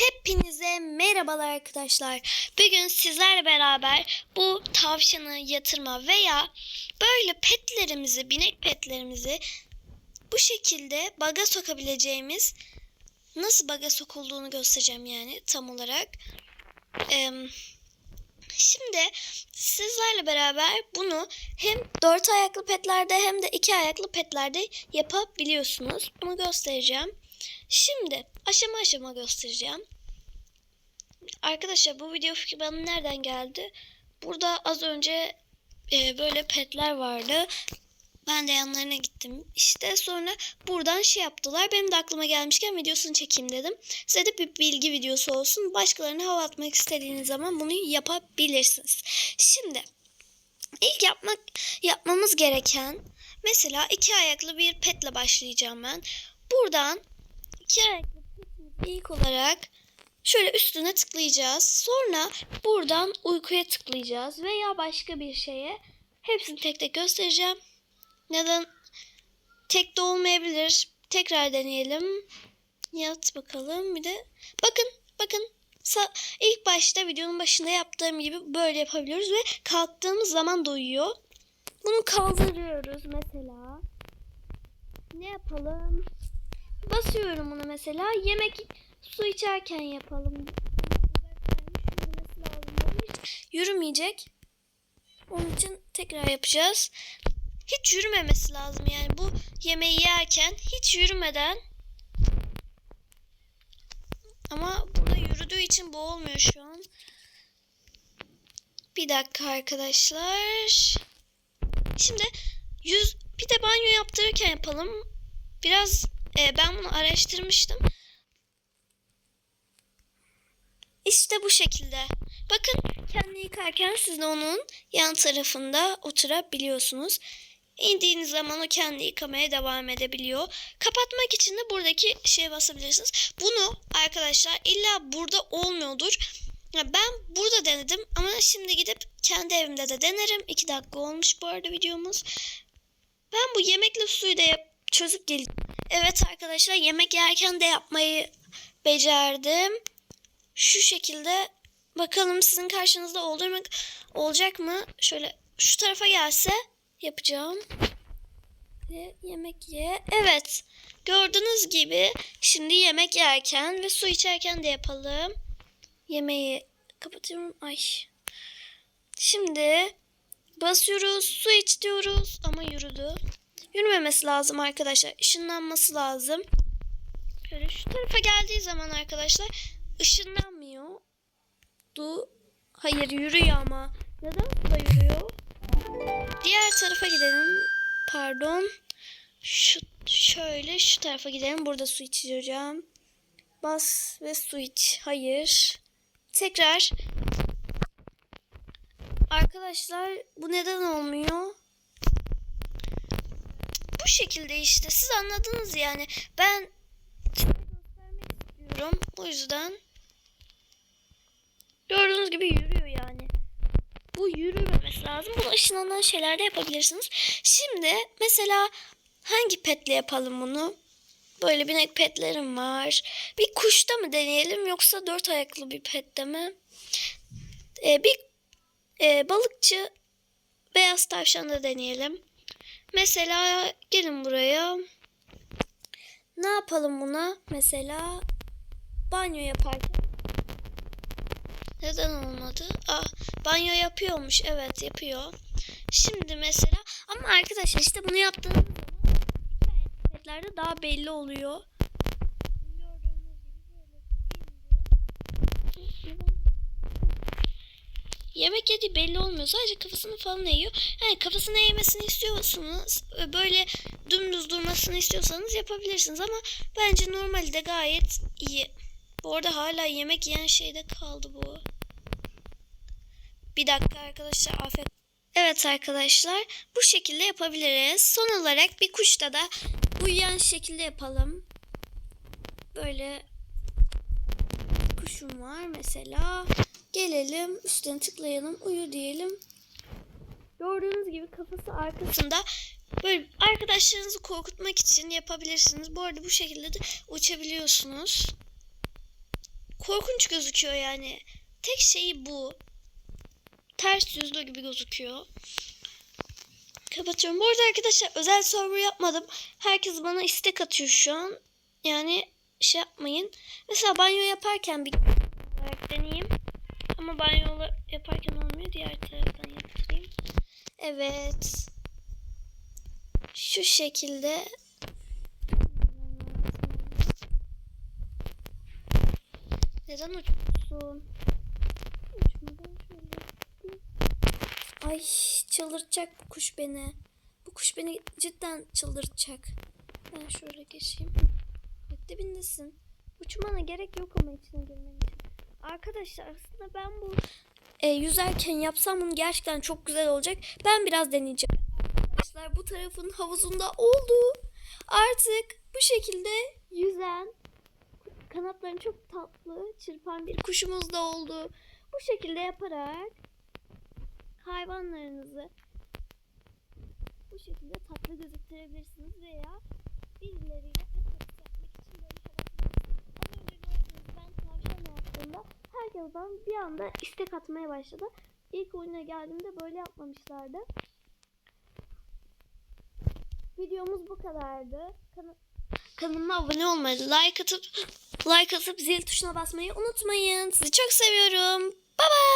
Hepinize merhabalar arkadaşlar. Bugün sizlerle beraber bu tavşanı yatırma veya böyle petlerimizi, binek petlerimizi bu şekilde baga sokabileceğimiz nasıl baga sokulduğunu göstereceğim yani tam olarak. Ee, şimdi sizlerle beraber bunu hem dört ayaklı petlerde hem de iki ayaklı petlerde yapabiliyorsunuz. Bunu göstereceğim. Şimdi aşama aşama göstereceğim. Arkadaşlar bu video fikri bana nereden geldi? Burada az önce e, böyle petler vardı. Ben de yanlarına gittim. İşte sonra buradan şey yaptılar. Benim de aklıma gelmişken videosunu çekeyim dedim. Size de bir bilgi videosu olsun. Başkalarına hava atmak istediğiniz zaman bunu yapabilirsiniz. Şimdi ilk yapmak yapmamız gereken mesela iki ayaklı bir petle başlayacağım ben. Buradan iki ayaklı ilk olarak şöyle üstüne tıklayacağız. Sonra buradan uykuya tıklayacağız veya başka bir şeye. Hepsini tek tek göstereceğim. Neden tek de olmayabilir. Tekrar deneyelim. Yat bakalım bir de. Bakın bakın ilk başta videonun başında yaptığım gibi böyle yapabiliyoruz ve kalktığımız zaman da. Bunu kaldırıyoruz mesela. Ne yapalım? Basıyorum bunu mesela. Yemek su içerken yapalım. Yürümeyecek. Onun için tekrar yapacağız. Hiç yürümemesi lazım yani bu yemeği yerken hiç yürümeden ama burada yürüdüğü için bu olmuyor şu an. Bir dakika arkadaşlar. Şimdi yüz bir de banyo yaptırırken yapalım. Biraz e, ben bunu araştırmıştım. İşte bu şekilde. Bakın kendini yıkarken siz de onun yan tarafında oturabiliyorsunuz. İndiğiniz zaman o kendi yıkamaya devam edebiliyor. Kapatmak için de buradaki şeye basabilirsiniz. Bunu arkadaşlar illa burada olmuyordur. Ben burada denedim ama şimdi gidip kendi evimde de denerim. 2 dakika olmuş bu arada videomuz. Ben bu yemekle suyu da çözüp geleceğim. Evet arkadaşlar yemek yerken de yapmayı becerdim. Şu şekilde bakalım sizin karşınızda olur mu, olacak mı? Şöyle şu tarafa gelse yapacağım. Ve yemek ye. Evet. Gördüğünüz gibi şimdi yemek yerken ve su içerken de yapalım. Yemeği kapatıyorum. Ay. Şimdi basıyoruz. Su iç diyoruz ama yürüdü. Yürümemesi lazım arkadaşlar. Işınlanması lazım. Şöyle şu tarafa geldiği zaman arkadaşlar ışınlanmıyor. Du Hayır yürüyor ama. Neden bu da yürüyor? Diğer tarafa gidelim. Pardon. Şu şöyle şu tarafa gidelim. Burada su içeceğim. Bas ve su iç. Hayır. Tekrar. Arkadaşlar bu neden olmuyor? Şekilde işte. Siz anladınız yani. Ben göstermek istiyorum. O yüzden gördüğünüz gibi yürüyor yani bu yürümemesi lazım. Bunu ışınlanan şeylerde yapabilirsiniz. Şimdi mesela hangi petle yapalım bunu? Böyle binek petlerim var. Bir kuşta mı deneyelim yoksa dört ayaklı bir pette mi? Ee, bir e, balıkçı beyaz tavşanda deneyelim. Mesela gelin buraya. Ne yapalım buna? Mesela banyo yaparken neden olmadı? Ah, banyo yapıyormuş. Evet, yapıyor. Şimdi mesela ama arkadaşlar işte bunu yaptığınız zaman hikayetlerde daha belli oluyor. Yemek yediği belli olmuyor. Sadece kafasını falan eğiyor. Yani kafasını eğmesini istiyorsanız böyle dümdüz durmasını istiyorsanız yapabilirsiniz ama bence normalde gayet iyi. Bu arada hala yemek yiyen şeyde kaldı bu. Bir dakika arkadaşlar afiyet. Evet arkadaşlar bu şekilde yapabiliriz. Son olarak bir kuşta da uyuyan şekilde yapalım. Böyle kuşum var mesela. Gelelim üstüne tıklayalım uyu diyelim. Gördüğünüz gibi kafası arkasında böyle arkadaşlarınızı korkutmak için yapabilirsiniz. Bu arada bu şekilde de uçabiliyorsunuz korkunç gözüküyor yani. Tek şeyi bu. Ters yüzlü gibi gözüküyor. Kapatıyorum. Bu arada arkadaşlar özel server yapmadım. Herkes bana istek atıyor şu an. Yani şey yapmayın. Mesela banyo yaparken bir. Ama banyo yaparken olmuyor. Diğer taraftan yaptırayım. Evet. Şu şekilde. Neden uçuyorsun? Uçmadan şöyle. Ay çıldırtacak bu kuş beni. Bu kuş beni cidden çıldırtacak. Ben şöyle geçeyim. Bak dibindesin. Uçmana gerek yok ama içine girmen için. Arkadaşlar aslında ben bu e, yüzerken yapsam bunu gerçekten çok güzel olacak. Ben biraz deneyeceğim. Arkadaşlar bu tarafın havuzunda oldu. Artık bu şekilde yüzen kanatlarını çok tatlı çırpan bir kuşumuz da oldu. Bu şekilde yaparak hayvanlarınızı bu şekilde tatlı gözüktürebilirsiniz veya birileriyle pet yapmak için böyle yapabilirsiniz. Az önce gördüğünüz ben tavşan yaptığımda bana bir anda istek atmaya başladı. İlk oyuna geldiğimde böyle yapmamışlardı. Videomuz bu kadardı. Kana- Kanalıma abone olmayı, like atıp like atıp zil tuşuna basmayı unutmayın. Sizi çok seviyorum. Bye bye.